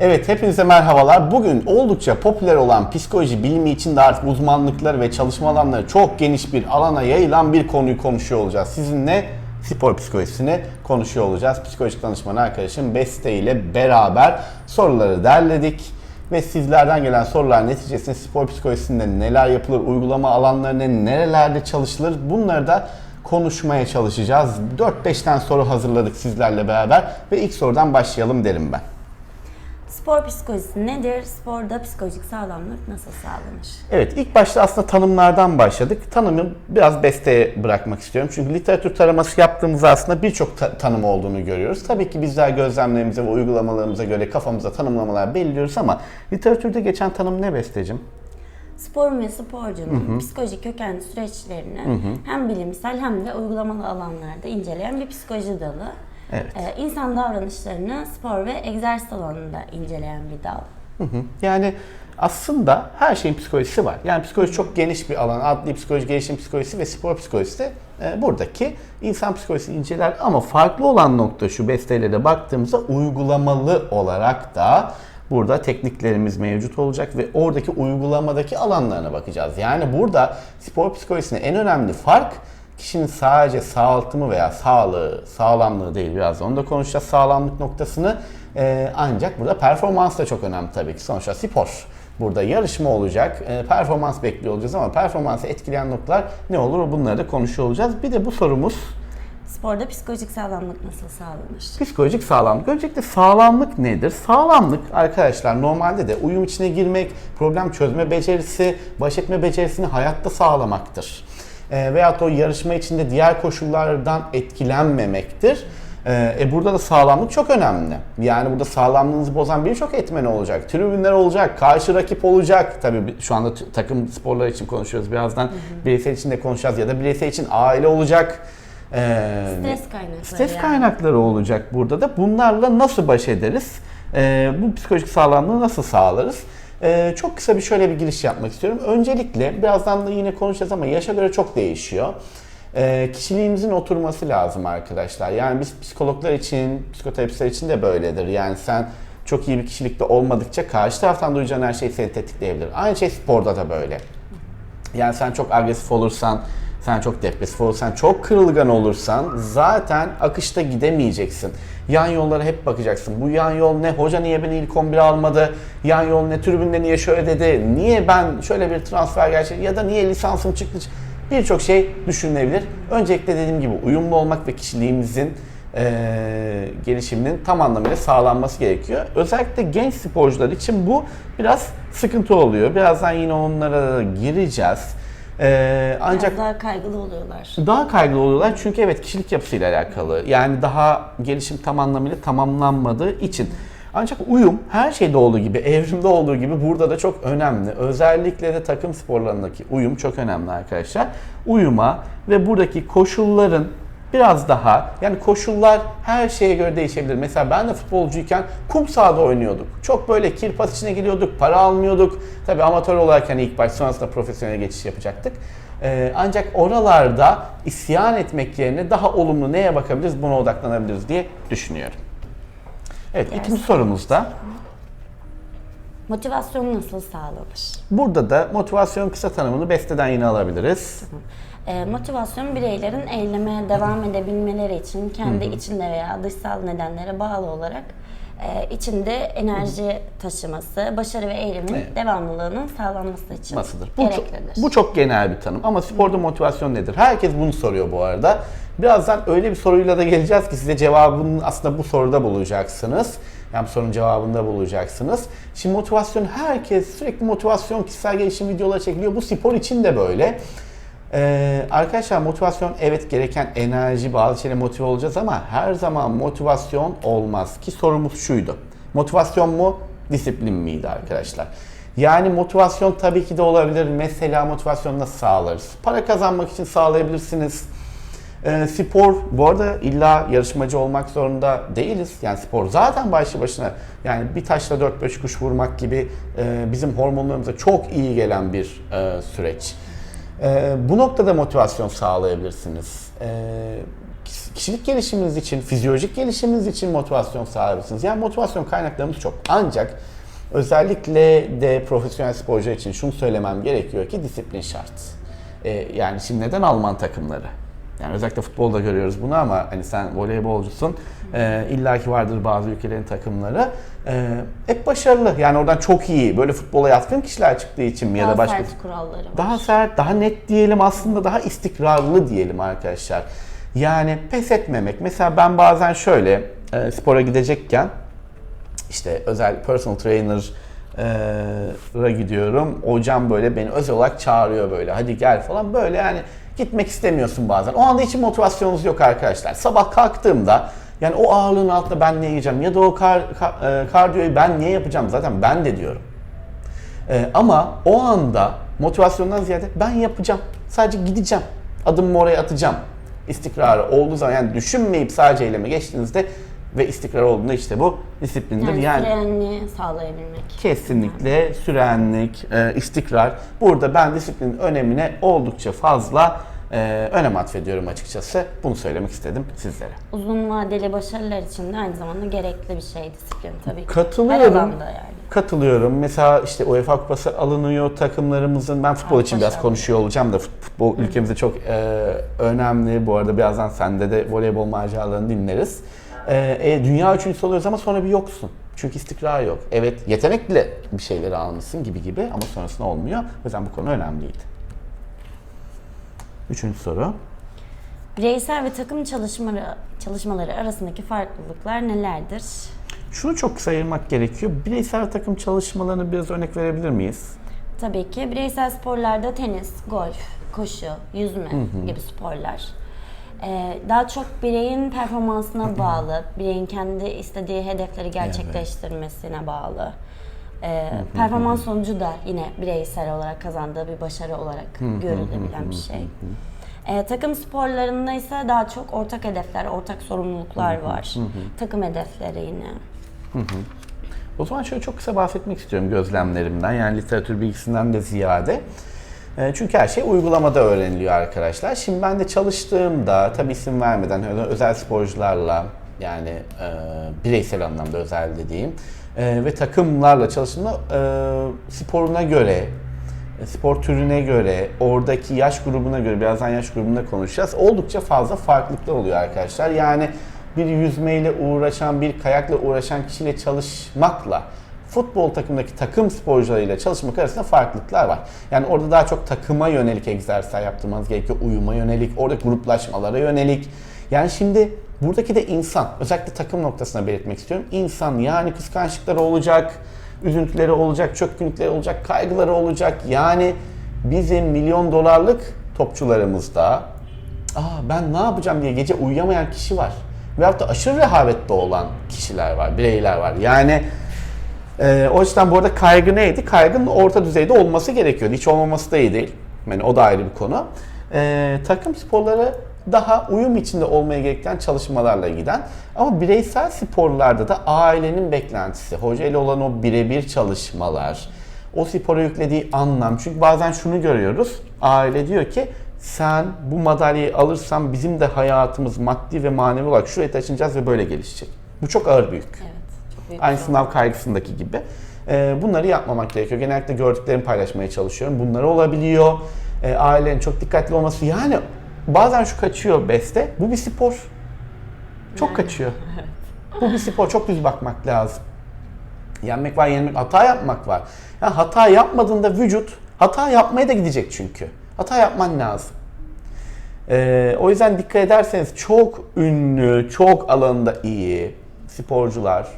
Evet hepinize merhabalar. Bugün oldukça popüler olan psikoloji bilimi içinde artık uzmanlıkları ve çalışma alanları çok geniş bir alana yayılan bir konuyu konuşuyor olacağız. Sizinle spor psikolojisini konuşuyor olacağız. Psikolojik danışman arkadaşım Beste ile beraber soruları derledik. Ve sizlerden gelen sorular neticesinde spor psikolojisinde neler yapılır, uygulama alanlarına nerelerde çalışılır bunları da konuşmaya çalışacağız. 4-5'ten soru hazırladık sizlerle beraber ve ilk sorudan başlayalım derim ben. Spor psikolojisi nedir? Sporda psikolojik sağlamlık nasıl sağlanır? Evet ilk başta aslında tanımlardan başladık. Tanımı biraz besteye bırakmak istiyorum. Çünkü literatür taraması yaptığımızda aslında birçok ta- tanım olduğunu görüyoruz. Tabii ki bizler gözlemlerimize ve uygulamalarımıza göre kafamıza tanımlamalar belirliyoruz ama literatürde geçen tanım ne bestecim? Sporun ve sporcunun psikolojik kökenli süreçlerini hem bilimsel hem de uygulamalı alanlarda inceleyen bir psikoloji dalı. Evet. İnsan davranışlarını spor ve egzersiz alanında inceleyen bir dal. Hı hı. Yani aslında her şeyin psikolojisi var. Yani psikoloji çok geniş bir alan. Adli psikoloji, gelişim psikolojisi ve spor psikolojisi de e, buradaki insan psikolojisi inceler. Ama farklı olan nokta şu besteyle de baktığımızda uygulamalı olarak da burada tekniklerimiz mevcut olacak ve oradaki uygulamadaki alanlarına bakacağız. Yani burada spor psikolojisinde en önemli fark kişinin sadece sağaltımı veya sağlığı, sağlamlığı değil biraz da onu da konuşacağız sağlamlık noktasını. Ee, ancak burada performans da çok önemli tabii ki. Sonuçta spor. Burada yarışma olacak, e, performans bekliyor olacağız ama performansı etkileyen noktalar ne olur bunları da konuşuyor olacağız. Bir de bu sorumuz Sporda psikolojik sağlamlık nasıl sağlanır? Psikolojik sağlamlık. Öncelikle sağlamlık nedir? Sağlamlık arkadaşlar normalde de uyum içine girmek, problem çözme becerisi, baş etme becerisini hayatta sağlamaktır. E, veyahut o yarışma içinde diğer koşullardan etkilenmemektir. E, e, burada da sağlamlık çok önemli. Yani burada sağlamlığınızı bozan birçok etmen olacak. Tribünler olacak, karşı rakip olacak. Tabii bi- şu anda takım sporları için konuşuyoruz. Birazdan bireysel için de konuşacağız. Ya da bireysel için aile olacak. E, Stres kaynakları Stres yani. kaynakları olacak burada da. Bunlarla nasıl baş ederiz? Ee, bu psikolojik sağlamlığı nasıl sağlarız? Ee, çok kısa bir şöyle bir giriş yapmak istiyorum. Öncelikle birazdan da yine konuşacağız ama yaşa göre çok değişiyor. Ee, kişiliğimizin oturması lazım arkadaşlar. Yani biz psikologlar için, psikoterapistler için de böyledir. Yani sen çok iyi bir kişilikte olmadıkça karşı taraftan duyacağın her şey seni tetikleyebilir. Aynı şey sporda da böyle. Yani sen çok agresif olursan, sen çok depresif olursan, çok kırılgan olursan zaten akışta gidemeyeceksin. Yan yollara hep bakacaksın. Bu yan yol ne? Hoca niye beni ilk 11'e almadı? Yan yol ne? Tribünde niye şöyle dedi? Niye ben şöyle bir transfer gerçek ya da niye lisansım çıktı? Birçok şey düşünülebilir. Öncelikle dediğim gibi uyumlu olmak ve kişiliğimizin eee, gelişiminin tam anlamıyla sağlanması gerekiyor. Özellikle genç sporcular için bu biraz sıkıntı oluyor. Birazdan yine onlara gireceğiz. Eee, ancak Biraz daha kaygılı oluyorlar. daha kaygılı oluyorlar çünkü evet kişilik yapısıyla alakalı. Yani daha gelişim tam anlamıyla tamamlanmadığı için. Ancak uyum her şeyde olduğu gibi, evrimde olduğu gibi burada da çok önemli. Özellikle de takım sporlarındaki uyum çok önemli arkadaşlar. Uyuma ve buradaki koşulların biraz daha yani koşullar her şeye göre değişebilir. Mesela ben de futbolcuyken kum sahada oynuyorduk. Çok böyle kirpas içine giriyorduk, para almıyorduk. Tabii amatör olarak hani ilk baş sonrasında profesyonel geçiş yapacaktık. Ee, ancak oralarda isyan etmek yerine daha olumlu neye bakabiliriz, buna odaklanabiliriz diye düşünüyorum. Evet, Diğer ikinci sorumuzda. Motivasyon nasıl sağlanır? Burada da motivasyon kısa tanımını Beste'den yine alabiliriz. Ee, motivasyon bireylerin eyleme devam edebilmeleri için kendi içinde veya dışsal nedenlere bağlı olarak e, içinde enerji taşıması, başarı ve eylemin Evet. devamlılığının sağlanması için Nasıldır? Bu çok, gereklidir. bu çok genel bir tanım ama sporda motivasyon nedir? Herkes bunu soruyor bu arada. Birazdan öyle bir soruyla da geleceğiz ki size cevabını aslında bu soruda bulacaksınız. Yani sorunun cevabında bulacaksınız. Şimdi motivasyon herkes sürekli motivasyon kişisel gelişim videoları çekiliyor. Bu spor için de böyle. Ee, arkadaşlar motivasyon evet gereken enerji bazı şeylere motive olacağız ama her zaman motivasyon olmaz ki sorumuz şuydu. Motivasyon mu disiplin miydi arkadaşlar? Yani motivasyon tabii ki de olabilir. Mesela motivasyon nasıl sağlarız? Para kazanmak için sağlayabilirsiniz. Ee, spor bu arada illa yarışmacı olmak zorunda değiliz. Yani spor zaten başlı başına yani bir taşla 4-5 kuş vurmak gibi e, bizim hormonlarımıza çok iyi gelen bir e, süreç. E, bu noktada motivasyon sağlayabilirsiniz. E, kişilik gelişiminiz için, fizyolojik gelişiminiz için motivasyon sahibisiniz. Yani motivasyon kaynaklarımız çok. Ancak özellikle de profesyonel sporcular için şunu söylemem gerekiyor ki disiplin şart. Ee, yani şimdi neden Alman takımları? Yani özellikle futbolda görüyoruz bunu ama hani sen voleybolcusun. E, İlla ki vardır bazı ülkelerin takımları. E, hep başarılı. Yani oradan çok iyi. Böyle futbola yatkın kişiler çıktığı için mi ya da başka sert kuralları var. daha sert, daha net diyelim aslında daha istikrarlı diyelim arkadaşlar. Yani pes etmemek. Mesela ben bazen şöyle e, spora gidecekken işte özel personal trainer ra gidiyorum. Hocam böyle beni özel olarak çağırıyor böyle. Hadi gel falan böyle yani gitmek istemiyorsun bazen. O anda hiç motivasyonunuz yok arkadaşlar. Sabah kalktığımda yani o ağırlığın altında ben ne yiyeceğim ya da o kar, ka- e, kardiyoyu ben niye yapacağım zaten ben de diyorum. Ee, ama o anda motivasyondan ziyade ben yapacağım. Sadece gideceğim. Adımımı oraya atacağım. İstikrarı olduğu zaman yani düşünmeyip sadece eyleme geçtiğinizde ve istikrar olduğunda işte bu disiplindir. yani, Yani, sağlayabilmek. kesinlikle sürenlik, e, istikrar. Burada ben disiplinin önemine oldukça fazla e, önem atfediyorum açıkçası. Bunu söylemek istedim sizlere. Uzun vadeli başarılar için de aynı zamanda gerekli bir şey disiplin tabii ki. Katılıyorum. Her alanda yani. Katılıyorum. Mesela işte UEFA kupası alınıyor takımlarımızın. Ben futbol Evet, için biraz konuşuyor olacağım da fut- futbol ülkemizde çok e, önemli. Bu arada birazdan sende de voleybol maceralarını dinleriz. E, e, dünya üçüncüsü oluyoruz ama sonra bir yoksun. Çünkü istikrar yok. Evet yetenekle bir şeyleri almışsın gibi gibi ama sonrasında olmuyor. O yüzden bu konu önemliydi. Üçüncü soru. Bireysel ve takım çalışmaları, çalışmaları arasındaki farklılıklar nelerdir? Şunu çok kısa ayırmak gerekiyor. Bireysel takım çalışmalarını biraz örnek verebilir miyiz? Tabii ki bireysel sporlarda tenis, golf, koşu, yüzme gibi sporlar. Ee, daha çok bireyin performansına bağlı, bireyin kendi istediği hedefleri gerçekleştirmesine bağlı. Ee, performans sonucu da yine bireysel olarak kazandığı bir başarı olarak görülebilen bir şey. Ee, takım sporlarında ise daha çok ortak hedefler, ortak sorumluluklar var. Takım hedefleri yine. O zaman şöyle çok kısa bahsetmek istiyorum gözlemlerimden. Yani literatür bilgisinden de ziyade. E, Çünkü her şey uygulamada öğreniliyor arkadaşlar. Şimdi ben de çalıştığımda, tabii isim vermeden özel sporcularla yani e, bireysel anlamda özel dediğim e, ve takımlarla çalıştığımda e, sporuna göre, e, spor türüne göre, oradaki yaş grubuna göre, birazdan yaş grubunda konuşacağız. Oldukça fazla farklılıklar oluyor arkadaşlar. Yani bir yüzmeyle uğraşan, bir kayakla uğraşan kişiyle çalışmakla futbol takımındaki takım sporcularıyla çalışmak arasında farklılıklar var. Yani orada daha çok takıma yönelik egzersiz yaptırmanız gerekiyor. Uyuma yönelik, orada gruplaşmalara yönelik. Yani şimdi buradaki de insan, özellikle takım noktasına belirtmek istiyorum. İnsan yani kıskançlıkları olacak, üzüntüleri olacak, çökkünlükleri olacak, kaygıları olacak. Yani bizim milyon dolarlık topçularımızda Aa ben ne yapacağım diye gece uyuyamayan kişi var. Veyahut da aşırı rehavette olan kişiler var, bireyler var. Yani e, o yüzden bu arada kaygı neydi? Kaygının orta düzeyde olması gerekiyordu. Hiç olmaması da iyi değil. Yani o da ayrı bir konu. E, takım sporları daha uyum içinde olmaya gereken çalışmalarla giden ama bireysel sporlarda da ailenin beklentisi, hoca ile olan o birebir çalışmalar, o spora yüklediği anlam. Çünkü bazen şunu görüyoruz. Aile diyor ki sen bu madalyayı alırsan bizim de hayatımız maddi ve manevi olarak şuraya taşınacağız ve böyle gelişecek. Bu çok ağır büyük. Evet. Büyük Aynı sınav kaygısındaki gibi. Ee, bunları yapmamak gerekiyor. Genellikle gördüklerimi paylaşmaya çalışıyorum. Bunları olabiliyor. Ee, ailenin çok dikkatli olması. Yani bazen şu kaçıyor beste. Bu bir spor. Çok kaçıyor. Bu bir spor. Çok düz bakmak lazım. Yenmek var, yenmek, hata yapmak var. Yani hata yapmadığında vücut hata yapmaya da gidecek çünkü. Hata yapman lazım. Ee, o yüzden dikkat ederseniz çok ünlü, çok alanında iyi sporcular,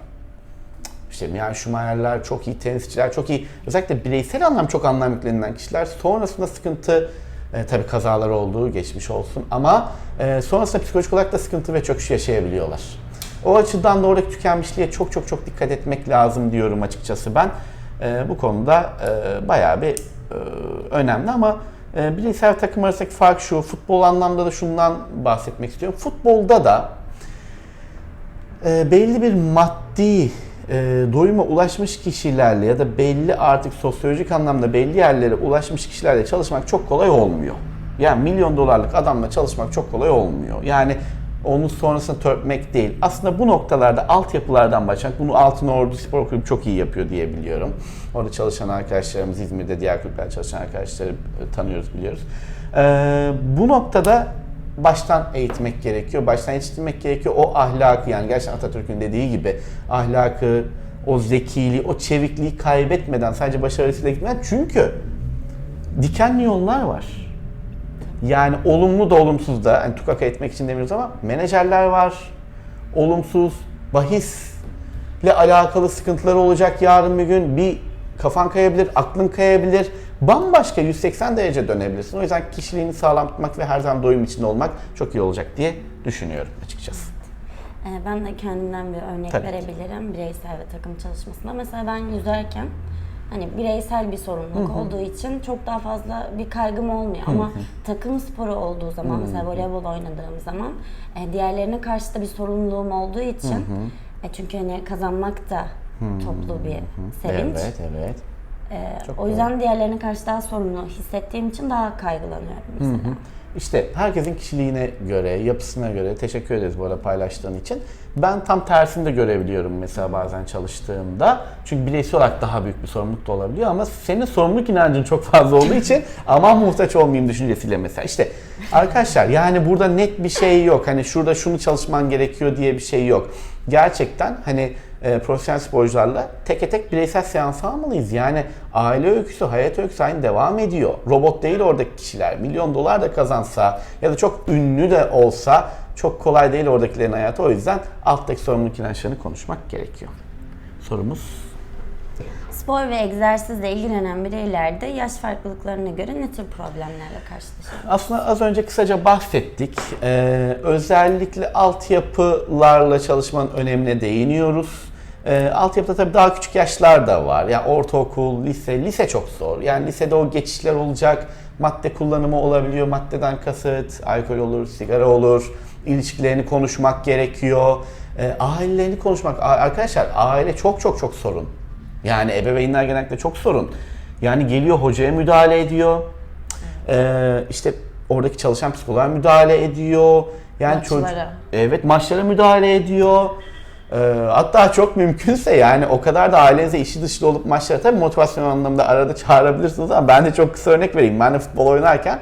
işte Mian Schumacher'ler, çok iyi tenisçiler, çok iyi, özellikle bireysel anlam çok anlam yüklenilen kişiler sonrasında sıkıntı, e, tabii kazalar olduğu geçmiş olsun ama e, sonrasında psikolojik olarak da sıkıntı ve çöküş yaşayabiliyorlar. O açıdan da oradaki tükenmişliğe çok çok çok dikkat etmek lazım diyorum açıkçası ben. E, bu konuda e, bayağı bir e, önemli ama e, bireysel takım arasındaki fark şu, futbol anlamda da şundan bahsetmek istiyorum. Futbolda da e, belli bir maddi e, doyuma ulaşmış kişilerle ya da belli artık sosyolojik anlamda belli yerlere ulaşmış kişilerle çalışmak çok kolay olmuyor. Yani milyon dolarlık adamla çalışmak çok kolay olmuyor. Yani onun sonrasında törpmek değil. Aslında bu noktalarda altyapılardan başlamak, bunu Altın Ordu Spor Kulübü çok iyi yapıyor diye biliyorum. Orada çalışan arkadaşlarımız, İzmir'de diğer kulüplerde çalışan arkadaşları tanıyoruz, biliyoruz. Ee, bu noktada baştan eğitmek gerekiyor, baştan yetiştirmek gerekiyor. O ahlakı yani gerçekten Atatürk'ün dediği gibi ahlakı, o zekiliği, o çevikliği kaybetmeden sadece başarısıyla gitmeden çünkü dikenli yollar var. Yani olumlu da olumsuz da, hani tukaka etmek için demiyoruz ama menajerler var, olumsuz, bahisle alakalı sıkıntıları olacak yarın bir gün. Bir kafan kayabilir, aklın kayabilir. Bambaşka 180 derece dönebilirsin. O yüzden kişiliğini sağlam tutmak ve her zaman doyum içinde olmak çok iyi olacak diye düşünüyorum açıkçası. Ee, Ben de kendimden bir örnek Tabii ki. verebilirim bireysel ve takım çalışmasında. Mesela ben yüzerken hani bireysel bir sorumluluk olduğu için çok daha fazla bir kaygım olmuyor. Ama takım sporu olduğu zaman mesela voleybol oynadığım zaman e, diğerlerine karşı da bir sorumluluğum olduğu için e, çünkü hani kazanmak da toplu bir sevinç. Evet, evet. E, Çok o yüzden diğerlerine karşı daha sorumlu hissettiğim için daha kaygılanıyorum mesela. İşte herkesin kişiliğine göre, yapısına göre teşekkür ederiz bu arada paylaştığın için. Ben tam tersini de görebiliyorum mesela bazen çalıştığımda. Çünkü bireysel olarak daha büyük bir sorumluluk da olabiliyor ama senin sorumluluk inancın çok fazla olduğu için aman muhtaç olmayayım düşüncesiyle mesela. İşte arkadaşlar yani burada net bir şey yok. Hani şurada şunu çalışman gerekiyor diye bir şey yok. Gerçekten hani e, profesyonel sporcularla teke tek bireysel seans almalıyız. Yani aile öyküsü, hayat öyküsü aynı devam ediyor. Robot değil oradaki kişiler. Milyon dolar da kazansa ya da çok ünlü de olsa çok kolay değil oradakilerin hayatı. O yüzden alttaki sorumluluk inançlarını konuşmak gerekiyor. Sorumuz Spor ve egzersizle ilgilenen bireylerde yaş farklılıklarına göre ne tür problemlerle karşılaşıyor? Aslında az önce kısaca bahsettik. Ee, özellikle altyapılarla çalışmanın önemine değiniyoruz. Ee, altyapıda tabii daha küçük yaşlar da var. Yani ortaokul, lise, lise çok zor. Yani lisede o geçişler olacak. Madde kullanımı olabiliyor. Maddeden kasıt, alkol olur, sigara olur. İlişkilerini konuşmak gerekiyor. Ee, ailelerini konuşmak. Arkadaşlar aile çok çok çok sorun. Yani ebeveynler genellikle çok sorun. Yani geliyor hocaya müdahale ediyor. Ee, işte oradaki çalışan psikoloğa müdahale ediyor. Yani çocuk Maçlara. evet maçlara müdahale ediyor. Ee, hatta çok mümkünse yani o kadar da ailenize işi dışlı olup maçlara tabii motivasyon anlamında arada çağırabilirsiniz ama ben de çok kısa örnek vereyim. Ben de futbol oynarken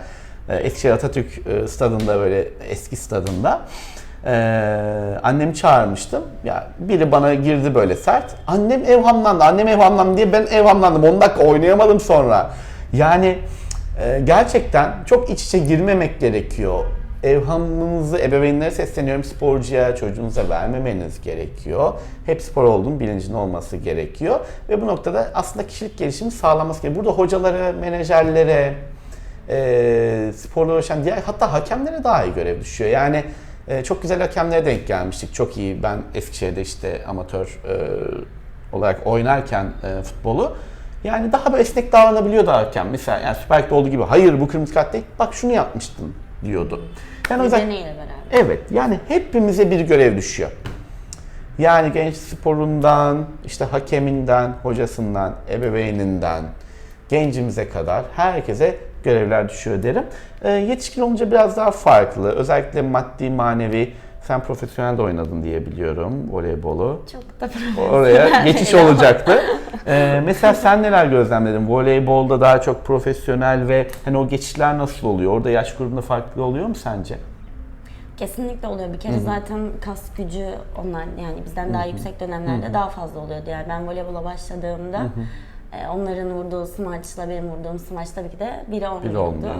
e, Eskişehir Atatürk e, stadında böyle eski stadında e, annemi çağırmıştım. Ya biri bana girdi böyle sert. Annem evhamlandı. Annem evhamlandı diye ben evhamlandım. 10 dakika oynayamadım sonra. Yani gerçekten çok iç içe girmemek gerekiyor. Evhamınızı ebeveynlere sesleniyorum sporcuya, çocuğunuza vermemeniz gerekiyor. Hep spor olduğunun bilincinde olması gerekiyor. Ve bu noktada aslında kişilik gelişimi sağlaması gerekiyor. Burada hocalara, menajerlere, e, sporla uğraşan diğer hatta hakemlere daha iyi görev düşüyor. Yani e, çok güzel hakemlere denk gelmiştik. Çok iyi. Ben Eskişehir'de işte amatör e, olarak oynarken e, futbolu yani daha böyle esnek davranabiliyordu hakem. Mesela yani Süper Lig'de olduğu gibi hayır bu kırmızı kart değil. Bak şunu yapmıştın diyordu. Yani o yüzden Nedeniyle beraber. Evet yani hepimize bir görev düşüyor. Yani genç sporundan, işte hakeminden, hocasından, ebeveyninden, gencimize kadar herkese görevler düşüyor derim. Ee, yetişkin olunca biraz daha farklı. Özellikle maddi, manevi. Sen profesyonel de oynadın diye biliyorum voleybolu. Çok da Oraya geçiş olacaktı. Ee, mesela sen neler gözlemledin? Voleybolda daha çok profesyonel ve hani o geçişler nasıl oluyor? Orada yaş grubunda farklı oluyor mu sence? Kesinlikle oluyor. Bir kere zaten kas gücü onlar yani bizden daha yüksek dönemlerde daha fazla oluyordu. Yani ben voleybola başladığımda e, onların vurduğu smaçla benim vurduğum smaç tabii ki de biri olmuyordu. olmuyor.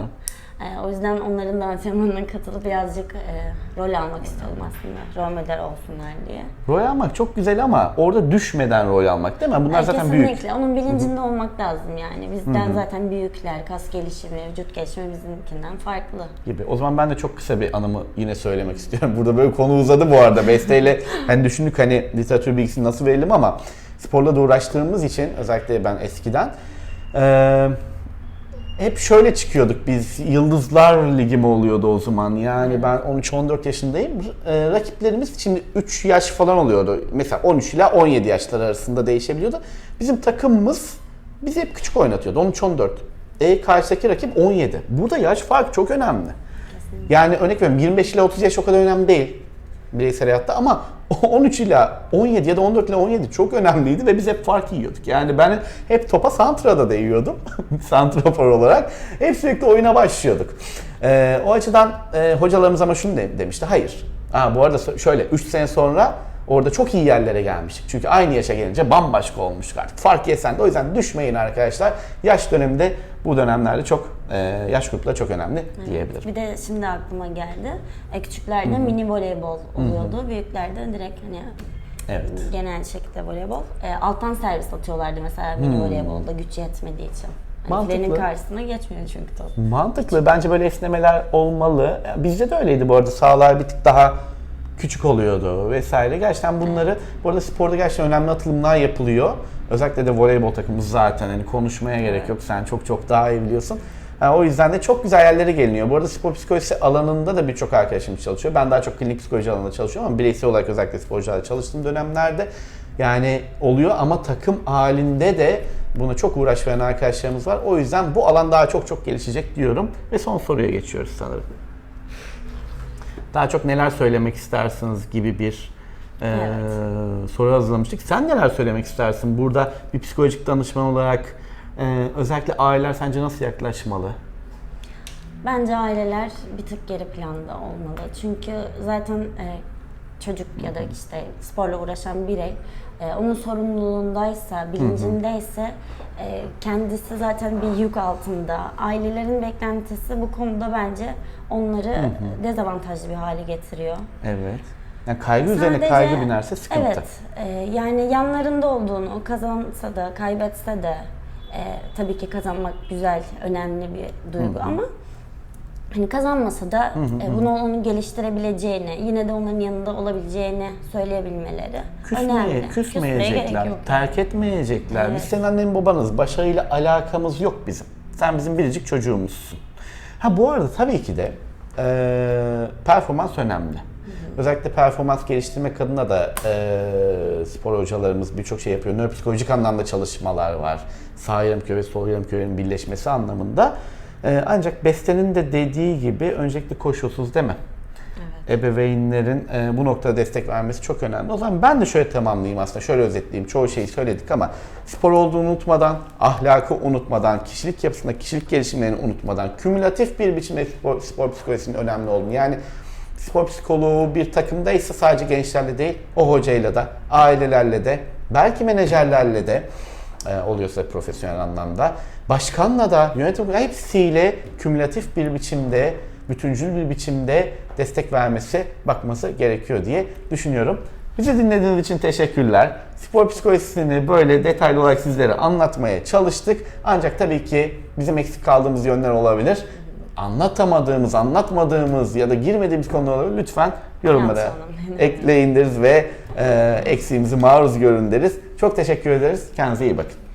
E, o yüzden onların da antrenmanına katılıp birazcık e, rol almak istiyordum aslında. Rol model olsunlar diye. Rol almak çok güzel ama orada düşmeden rol almak değil mi? Bunlar E, zaten Kesinlikle. büyük. Onun bilincinde olmak lazım yani. Bizden zaten büyükler, kas gelişimi, vücut gelişimi bizimkinden farklı. gibi. O zaman ben de çok kısa bir anımı yine söylemek istiyorum. Burada böyle konu uzadı bu arada. Besteyle hani düşündük hani literatür bilgisini nasıl verelim ama sporla da uğraştığımız için özellikle ben eskiden eee, hep şöyle çıkıyorduk biz. Yıldızlar Ligi mi oluyordu o zaman? Yani ben 13-14 yaşındayım. Eee, rakiplerimiz şimdi 3 yaş falan oluyordu. Mesela 13 ile 17 yaşlar arasında değişebiliyordu. Bizim takımımız bizi hep küçük oynatıyordu. 13-14. E karşıdaki rakip 17. Burada yaş farkı çok önemli. Yani örnek veriyorum 25 ile 30 yaş o kadar önemli değil. bireysel hayatta ama 13 ile 17 ya da 14 ile 17 çok önemliydi ve biz hep fark yiyorduk. Yani ben hep topa Santra'da da yiyordum. Santrafor olarak. Hep sürekli oyuna başlıyorduk. Ee, o açıdan e, hocalarımız ama şunu de, demişti. Hayır. Ha, bu arada şöyle 3 sene sonra orada çok iyi yerlere gelmiştik. Çünkü aynı yaşa gelince bambaşka olmuştuk artık. Fark yesen de o yüzden düşmeyin arkadaşlar. Yaş döneminde bu dönemlerde çok yaş grupları çok önemli diyebilirim. Bir de şimdi aklıma geldi. E, küçüklerde mini voleybol oluyordu. Büyüklerde direkt hani Evet. genel şekilde voleybol. E, alttan servis atıyorlardı mesela mini voleybolda güç yetmediği için. Hani Mantıklı. filenin karşısına geçmiyor çünkü top. Mantıklı. Bence böyle esnemeler olmalı. Bizde de öyleydi bu arada. Sahalar bir tık daha küçük oluyordu vesaire. Gerçekten bunları, bu arada sporda gerçekten önemli atılımlar yapılıyor. Özellikle de voleybol takımımız zaten hani konuşmaya gerek yok. Sen çok çok daha iyi biliyorsun. O yüzden de çok güzel yerlere geliniyor. Bu arada spor psikolojisi alanında da birçok arkadaşımız çalışıyor. Ben daha çok klinik psikoloji alanında çalışıyorum ama bireysel olarak özellikle sporcularla çalıştığım dönemlerde yani oluyor ama takım halinde de buna çok uğraş veren arkadaşlarımız var. O yüzden bu alan daha çok çok gelişecek diyorum. Ve son soruya geçiyoruz sanırım. Daha çok neler söylemek istersiniz gibi bir e, Evet. soru hazırlamıştık. Sen neler söylemek istersin? Burada bir psikolojik danışman olarak e, özellikle aileler sence nasıl yaklaşmalı? Bence aileler bir tık geri planda olmalı. Çünkü zaten e, çocuk ya da işte sporla uğraşan birey e, onun sorumluluğundaysa, bilincindeyse e, kendisi zaten bir yük altında. Ailelerin beklentisi bu konuda bence onları dezavantajlı bir hale getiriyor. Evet. Yani kaygı üzerine kaygı binerse sıkıntı. Evet. e, yani yanlarında olduğunu kazansa da kaybetse de e, tabii ki kazanmak güzel, önemli bir duygu ama hani kazanmasa da e, bunu onun geliştirebileceğini, yine de onların yanında olabileceğini söyleyebilmeleri Küsmeye, önemli. Gerek küsmeyecekler, yok. terk etmeyecekler. Biz Evet. senin annen babanız, başarıyla alakamız yok bizim. Sen bizim biricik çocuğumuzsun. Ha bu arada tabii ki de eee, performans önemli. Özellikle performans geliştirmek adına da eee, spor hocalarımız birçok şey yapıyor. Nöropsikolojik anlamda çalışmalar var. Sağ yarımköy ve sol yarımköyün birleşmesi anlamında. Eee, ancak Beste'nin de dediği gibi öncelikle koşulsuz değil mi? ebeveynlerin e, bu noktada destek vermesi çok önemli. O zaman ben de şöyle tamamlayayım aslında, şöyle özetleyeyim. Çoğu şeyi söyledik ama spor olduğunu unutmadan, ahlakı unutmadan, kişilik yapısında kişilik gelişimlerini unutmadan, kümülatif bir biçimde spor, spor psikolojisinin önemli olduğunu. Yani spor psikoloğu bir takımdaysa sadece gençlerle değil, o hocayla da, ailelerle de, belki menajerlerle de e, oluyorsa profesyonel anlamda. Başkanla da yönetim hepsiyle kümülatif bir biçimde, bütüncül bir biçimde destek vermesi, bakması gerekiyor diye düşünüyorum. Bizi dinlediğiniz için teşekkürler. Spor psikolojisini böyle detaylı olarak sizlere anlatmaya çalıştık. Ancak tabii ki bizim eksik kaldığımız yönler olabilir. Anlatamadığımız, anlatmadığımız ya da girmediğimiz konular olabilir. Lütfen yorumlara ekleyin deriz ve e, eksiğimizi maruz görün deriz. Çok teşekkür ederiz. Kendinize iyi bakın.